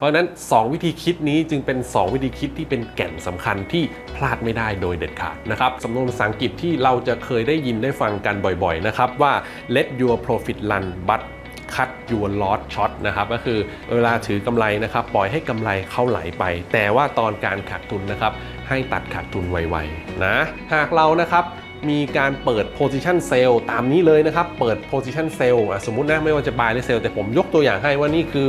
เพราะนั้น 2 วิธีคิดนี้จึงเป็น 2 วิธีคิดที่เป็นแก่นสำคัญที่พลาดไม่ได้โดยเด็ดขาดนะครับสำนวนภาษาอังกฤษที่เราจะเคยได้ยินได้ฟังกันบ่อยๆนะครับว่า let your profit run but cut your loss short นะครับก็คือเวลาถือกำไรนะครับปล่อยให้กำไรเข้าไหลไป แต่ว่าตอนการขาดทุนนะครับให้ตัดขาดทุนไวๆนะหากเรานะครับมีการเปิด position sale ตามนี้เลยนะครับ เปิด position sale อะสมมุตินะไม่ว่าจะ buy หรือ sell แต่ผมยกตัวอย่างให้ว่านี่คือ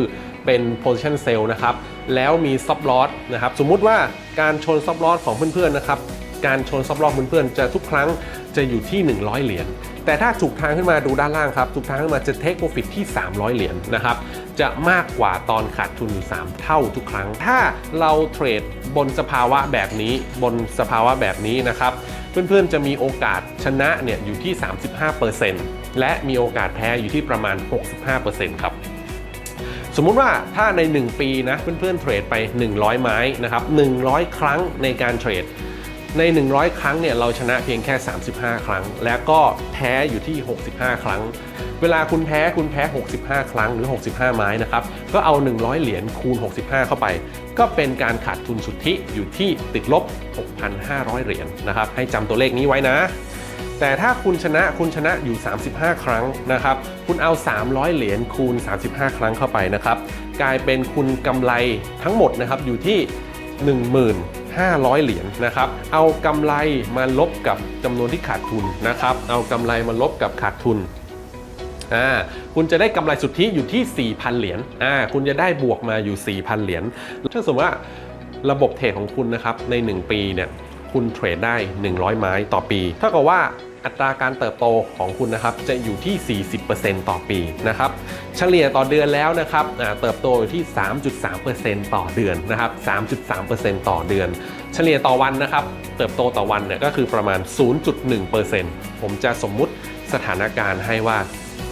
เป็น position sale นะครับ แล้วมี stop loss นะครับ สมมุติว่าการชน stop loss ของเพื่อนๆนะครับ การชน stop loss เพื่อนๆจะทุกครั้งจะอยู่ที่ 100 เหรียญ แต่ถ้าถูกทางขึ้นมาดูด้านล่างครับ ถูกทางขึ้นมาจะ take profit ที่ 300 เหรียญนะครับ จะมากกว่าตอนขาดทุนอยู่ 3 เท่าทุกครั้ง ถ้าเราเทรดบนสภาวะแบบนี้ บนสภาวะแบบนี้นะครับ เพื่อนๆจะมีโอกาสชนะเนี่ยอยู่ที่ 35%และมีโอกาสแพ้อยู่ที่ประมาณ 65%ครับ สมมุติว่าถ้าใน 1 ปีนะเพื่อนๆเทรดไป 100 ไม้นะครับ100 ครั้งในการเทรดใน 100 ครั้งเนี่ยเราชนะเพียงแค่ 35 ครั้ง แล้วก็แพ้อยู่ที่ 65 ครั้ง เวลาคุณแพ้คุณแพ้ 65 ครั้งหรือ 65 ไม้นะครับ ก็เอา 100 เหรียญคูณ 65 เข้าไป ก็เป็นการขาดทุนสุทธิอยู่ที่ติดลบ 6,500 เหรียญนะครับ ให้จำตัวเลขนี้ไว้นะ แต่ถ้าคุณชนะคุณชนะอยู่ 35 ครั้งนะครับ คุณเอา 300 เหรียญคูณ 35 ครั้งเข้าไปนะครับ กลายเป็นคุณกำไรทั้งหมดนะครับอยู่ที่ 15,000 เหรียญนะครับ เอากำไรมาลบกับจำนวนที่ขาดทุนนะครับ เอากำไรมาลบกับขาดทุนอ่าคุณจะได้กำไรสุทธิอยู่ที่ 4,000 เหรียญอ่าคุณจะได้บวกมาอยู่ 4,000 เหรียญถ้าสมมติว่าระบบเทรดของคุณนะครับใน 1 ปีเนี่ย คุณเทรดได้ 100 ไม้ต่อปีเท่ากับว่าอัตราการเติบโตของคุณนะครับจะอยู่ที่ 40%ต่อปีนะครับเฉลี่ยต่อเดือนแล้วนะครับเติบโตอยู่ที่ 3.3%ต่อเดือนนะครับ 3.3%ต่อเดือน เฉลี่ยต่อวันนะครับ เติบโตต่อวันเนี่ยก็คือประมาณ 0.1%ผมจะสมมุติสถานการณ์ให้ว่า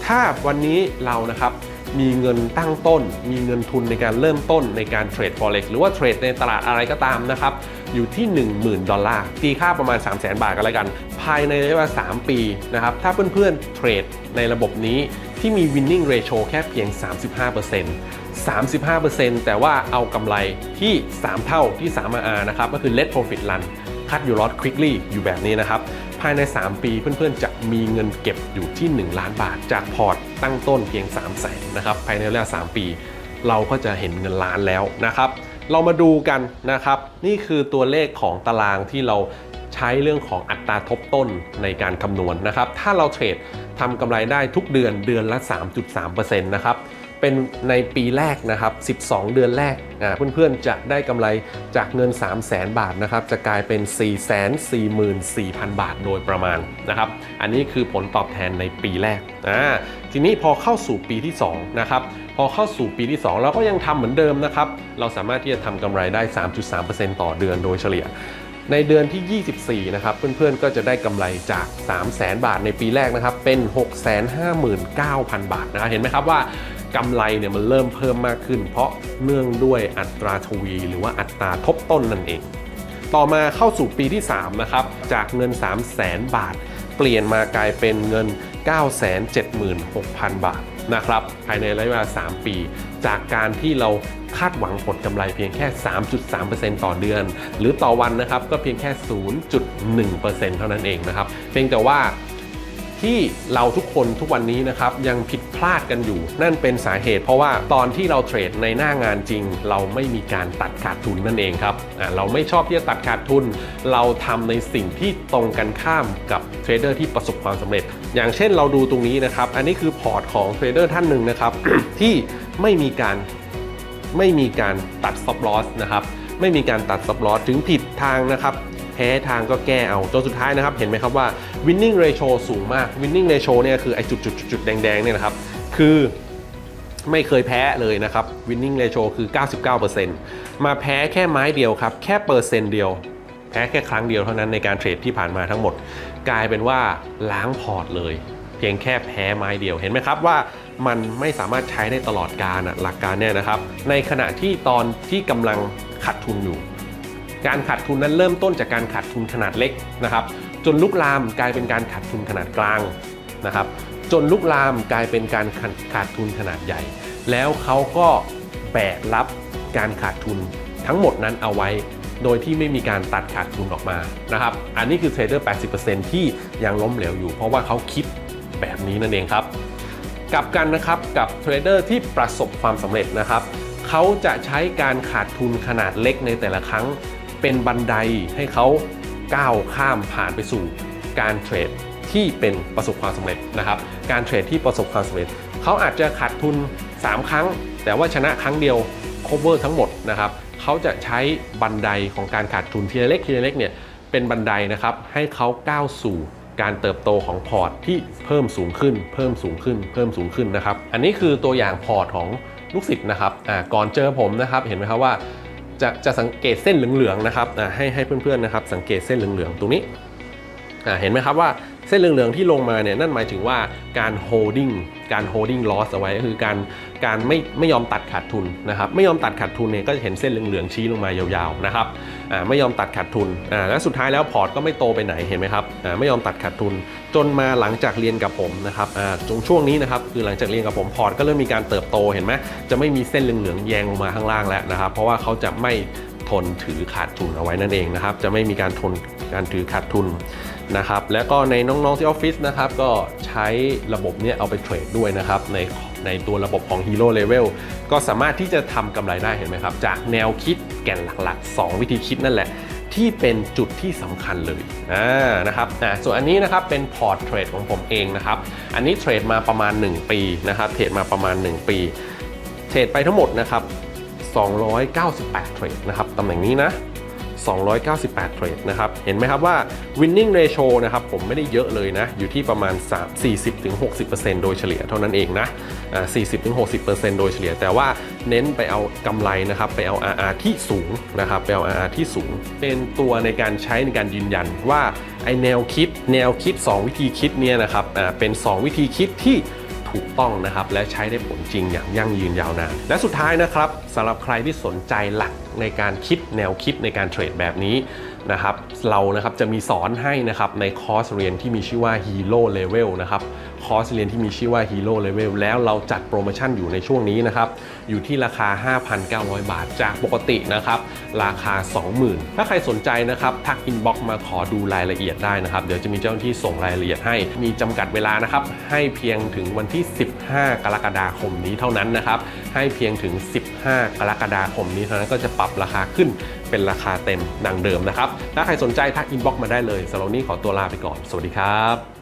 ถ้าวันนี้เรานะครับ มีเงินตั้งต้น มีเงินทุนในการเริ่มต้นในการเทรด forex หรือว่าเทรดในตลาดอะไรก็ตามนะครับ อยู่ที่ 10,000 ดอลลาร์ตีค่าประมาณ 3 0 0 0 0 0 บาทกันแล้วกัน ภายในระยะเวลา 3 ปีนะครับ ถ้าเพื่อนๆเทรดในระบบนี้ที่มี winning ratio แค่เพียง 35% 35%แต่ว่าเอากำไรที่ 3 เท่าที่ 3R นะครับ ก็คือ let profit run cut your loss quickly อยู่แบบนี้นะครับ ภายใน 3 ปีเพื่อนๆ จะมีเงินเก็บอยู่ที่ 1 ล้านบาท จากพอร์ตตั้งต้นเพียง 3 0 0แสนนะครับภายในระยะ3ปี เราก็จะเห็นเงินล้านแล้วนะครับ เรามาดูกันนะครับ นี่คือตัวเลขของตารางที่เราใช้เรื่องของอัตราทบต้นในการคำนวณนะครับ ถ้าเราเทรดทำกำไรได้ทุกเดือนเดือนละ 3.3%นะครับ เป็นในปีแรกนะครับ 12 เดือนแรกเพื่อนๆจะได้กำไรจากเงิน 3 0 0 0 0 0บาทนะครับ จะกลายเป็น4 4 4 0 0 0 บาทโดยประมาณนะครับ อันนี้คือผลตอบแทนในปีแรกอ่าทีนี้พอเข้าสู่ปีที่2นะครับ พอเข้าสู่ปีที่ 2 เราก็ยังทำเหมือนเดิมนะครับ เราสามารถที่จะทำกำไรได้ 3.3%ต่อเดือนโดยเฉลี่ยในเดือนที่ 24 นะครับ เพื่อนๆ ก็จะได้กำไรจาก 3 0 0 0 0 0 บาทในปีแรกนะครับ เป็น 659,000 บาทนะครับ เห็นไหมครับว่า กำไรเนี่ยมันเริ่มเพิ่มมากขึ้น เพราะเนื่องด้วยอัตราทวี หรือว่าอัตราทบต้นนั่นเอง ต่อมาเข้าสู่ปีที่ 3 นะครับ จากเงิน 3 0 0 0 0 0บาท เปลี่ยนมากลายเป็นเงิน 976,000 บาทนะครับภายในระยะเวลา 3 ปี จากการที่เราคาดหวังผลกำไรเพียงแค่ 3.3%ต่อเดือน หรือต่อวันนะครับก็เพียงแค่ 0.1%เท่านั้นเองนะครับเพียงแต่ว่า ที่เราทุกคนทุกวันนี้นะครับยังผิดพลาดกันอยู่ นั่นเป็นสาเหตุ เพราะว่าตอนที่เราเทรดในหน้างานจริง เราไม่มีการตัดขาดทุนนั่นเองครับเราไม่ชอบที่จะตัดขาดทุน เราทำในสิ่งที่ตรงกันข้ามกับเทรดเดอร์ที่ประสบความสำเร็จ อย่างเช่นเราดูตรงนี้นะครับ อันนี้คือพอร์ตของเทรดเดอร์ท่านหนึ่งนะครับที่ไม่มีการไม่มีการตัด stop loss นะครับไม่มีการตัด stop loss ถึงผิดทางนะครับ แพ้ทางก็แก้เอาจนสุดท้ายนะครับ เห็นไหมครับว่า winning ratio สูงมาก winning ratio เนี่ยคือไอ้จุดจุดจุดแดงๆเนี่ยนะครับ คือไม่เคยแพ้เลยนะครับ winning ratio คือ 99%มาแพ้แค่ไม้เดียวครับ แค่เปอร์เซ็นต์เดียว แพ้แค่ครั้งเดียวเท่านั้นในการเทรดที่ผ่านมาทั้งหมด กลายเป็นว่าล้างพอร์ตเลย เพียงแค่แพ้ไม้เดียวเห็นไหมครับว่ามันไม่สามารถใช้ได้ตลอดการอะหลักการเนี่ยนะครับ ในขณะที่ตอนที่กำลังขาดทุนอยู่ การขาดทุนนั้นเริ่มต้นจากการขาดทุนขนาดเล็กนะครับ จนลุกลามกลายเป็นการขาดทุนขนาดกลางนะครับ จนลุกลามกลายเป็นการขาดขาดทุนขนาดใหญ่ แล้วเขาก็แบกรับการขาดทุนทั้งหมดนั้นเอาไว้ โดยที่ไม่มีการตัดขาดทุนออกมานะครับ อันนี้คือเทรดเดอร์ 80%ที่ยังล้มเหลวอยู่ เพราะว่าเขาคิดแบบนี้นั่นเองครับกลับกันนะครับกับเทรดเดอร์ที่ประสบความสำเร็จนะครับเขาจะใช้การขาดทุนขนาดเล็กในแต่ละครั้ง เป็นบันไดให้เขาก้าวข้ามผ่านไปสู่การเทรดที่เป็นประสบความสำเร็จนะครับ การเทรดที่ประสบความสำเร็จ เขาอาจจะขาดทุน 3 ครั้ง แต่ว่าชนะครั้งเดียว cover ทั้งหมดนะครับ เขาจะใช้บันไดของการขาดทุนทีละเล็กทีละเล็กเนี่ยเป็นบันไดนะครับให้เขาก้าวสู่การเติบโตของพอร์ตที่เพิ่มสูงขึ้น เพิ่มสูงขึ้น เพิ่มสูงขึ้นนะครับ อันนี้คือตัวอย่างพอร์ตของลูกศิษย์นะครับอ่าก่อนเจอผมนะครับ เห็นไหมครับว่า จะจะสังเกตเส้นเหลืองๆนะครับอ่าให้ให้เพื่อนๆนะครับสังเกตเส้นเหลืองๆตรงนี้อ่าเห็นไหมครับว่า เส้นเหลืองๆที่ลงมาเนี่ยนั่นหมายถึงว่าการ holding การ holding loss เอาไว้ก็คือการการไม่ไม่ยอมตัดขาดทุนนะครับไม่ยอมตัดขาดทุนเนี่ยก็จะเห็นเส้นเหลืองๆชี้ลงมายาวๆนะครับอ่าไม่ยอมตัดขาดทุนอ่าและสุดท้ายแล้วพอร์ตก็ไม่โตไปไหนเห็นไหมครับอ่าไม่ยอมตัดขาดทุน จนมาหลังจากเรียนกับผมนะครับอ่าจงช่วงนี้นะครับคือหลังจากเรียนกับผมพอร์ตก็เริ่มมีการเติบโตเห็นไหมจะไม่มีเส้นเหลืองๆแยงลงมาข้างล่างแล้วนะครับเพราะว่าเขาจะไม่ ทนถือขาดทุนเอาไว้นั่นเองนะครับ จะไม่มีการทนการถือขาดทุนนะครับ แล้วก็ในน้องๆที่ออฟฟิศนะครับก็ใช้ระบบเนี้ยเอาไปเทรดด้วยนะครับในในตัวระบบของ Hero Level ก็สามารถที่จะทำกำไรได้เห็นไหมครับ จากแนวคิดแก่นหลักๆ 2 วิธีคิดนั่นแหละที่เป็นจุดที่สำคัญเลยอ่านะครับอ่าส่วนอันนี้นะครับเป็นพอร์ตเทรดของผมเองนะครับ อันนี้เทรดมาประมาณ 1 ปีนะครับ เทรดมาประมาณ 1 ปี เทรดไปทั้งหมดนะครับ 298 เทรดนะครับตำแหน่งนี้นะ 298 เทรดนะครับ เห็นไหมครับว่า winning ratio นะครับผมไม่ได้เยอะเลยนะ อยู่ที่ประมาณ 40-60%โดยเฉลี่ยเท่านั้นเองนะอ่า40-60%โดยเฉลี่ย แต่ว่าเน้นไปเอากำไรนะครับ ไปเอา RR ที่สูงนะครับ ไปเอา RR ที่สูง เป็นตัวในการใช้ในการยืนยันว่าไอแนวคิด แนวคิด 2 วิธีคิดเนี่ยนะครับเป็น 2 วิธีคิดที่ ถูกต้องนะครับและใช้ได้ผลจริงอย่างยั่งยืนยาวนาน และสุดท้ายนะครับสำหรับใครที่สนใจหลักในการคิดแนวคิดในการเทรดแบบนี้ นะครับเรานะครับจะมีสอนให้นะครับในคอร์สเรียนที่มีชื่อว่า Hero Level นะครับคอร์สเรียนที่มีชื่อว่า Hero Level แล้วเราจัดโปรโมชั่นอยู่ในช่วงนี้นะครับอยู่ที่ราคา 5,900 บาทจากปกตินะครับราคา 20,000 ถ้าใครสนใจนะครับทักอินบ็อกมาขอดูรายละเอียดได้นะครับเดี๋ยวจะมีเจ้าหน้าที่ส่งรายละเอียดให้ มีจำกัดเวลานะครับให้เพียงถึงวันที่ 15 กรกฎาคมนี้เท่านั้นนะครับให้เพียงถึง 15 กรกฎาคมนี้เท่านั้นก็จะปรับราคาขึ้นเป็นราคาเต็มดังเดิมนะครับ ถ้าใครสนใจทักอินบ็อกมาได้เลยสำหรับวันนี้ขอตัวลาไปก่อน สวัสดีครับ